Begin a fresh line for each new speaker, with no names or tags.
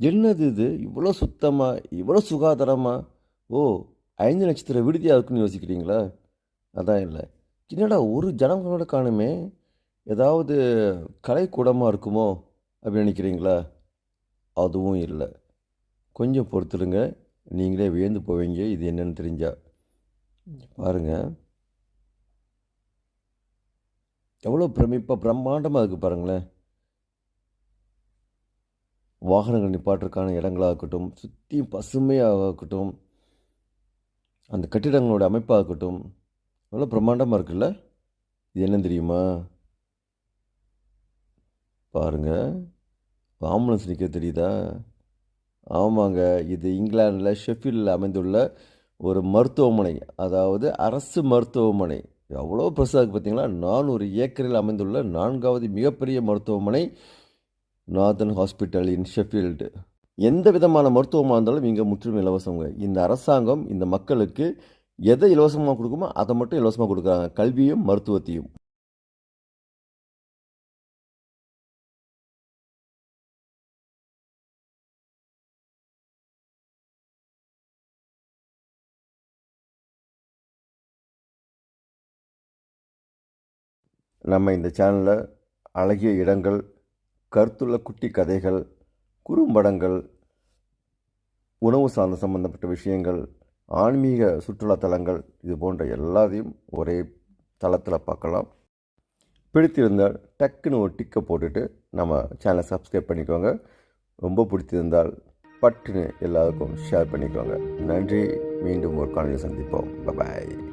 என்னது இது? இவ்வளோ சுத்தமாக இவ்வளோ சுகாதாரமாக ஓ ஐந்து நட்சத்திர விடுதியாக இருக்குன்னு யோசிக்கிறீங்களா? அதான் இல்லை. என்னடா ஒரு ஜனங்களோட காணுமே? ஏதாவது கலைக்கூடமாக இருக்குமோ? அப்படின்னு நினைக்கிறீங்களா? அதுவும் இல்லை. கொஞ்சம் பொறுத்துடுங்க நீங்களே வியந்து போவீங்க. இது என்னென்னு தெரிஞ்சா. பாருங்க. எவ்வளோ பிரமிப்பாக பிரம்மாண்டமாக இருக்குது பாருங்களேன். வாகனங்கள் நிப்பாட்டுறதுக்கான இடங்களாக இருக்கட்டும் பசுமையாகட்டும் பசுமையாக இருக்கட்டும் அந்த கட்டிடங்களோட அமைப்பாக இருக்கட்டும் எவ்வளோ பிரம்மாண்டமாக இருக்குல்ல? இது என்ன தெரியுமா? பாருங்க. ஆம்புலன்ஸ் நிற்க தெரியுதா? ஆமாங்க. இது இங்கிலாந்தில் ஷெஃபீல்டில் அமைந்துள்ள ஒரு மருத்துவமனை. அதாவது அரசு மருத்துவமனை. எவ்வளோ பெருசாக இருக்குது பார்த்தீங்களா நானூறு ஏக்கரில் அமைந்துள்ள நான்காவது மிகப்பெரிய மருத்துவமனை. நார்தன் ஹாஸ்பிட்டல் இன் ஷெஃபீல்டு எந்த விதமான மருத்துவமாக இருந்தாலும் இங்கே முற்றிலும் இலவசங்க. இந்த அரசாங்கம் இந்த மக்களுக்கு எதை இலவசமாக கொடுக்குமோ அதை மட்டும் இலவசமாக கொடுக்குறாங்க. கல்வியும் மருத்துவத்தையும். நம்ம இந்த சேனலில் அழகிய இடங்கள் கருத்துள்ள குட்டி கதைகள் குறும்படங்கள் உணவு சார்ந்த சம்பந்தப்பட்ட விஷயங்கள் ஆன்மீக சுற்றுலா தலங்கள் இது போன்ற எல்லாத்தையும் ஒரே தளத்தில் பார்க்கலாம். பிடித்திருந்தால் டக்குன்னு ஒரு டிக்கை போட்டுட்டு நம்ம சேனலை சப்ஸ்கிரைப் பண்ணிக்கோங்க. ரொம்ப பிடித்திருந்தால் பட்டுன்னு எல்லாருக்கும் ஷேர் பண்ணிக்கோங்க. நன்றி. மீண்டும் ஒரு காலையில் சந்திப்போம். பாய்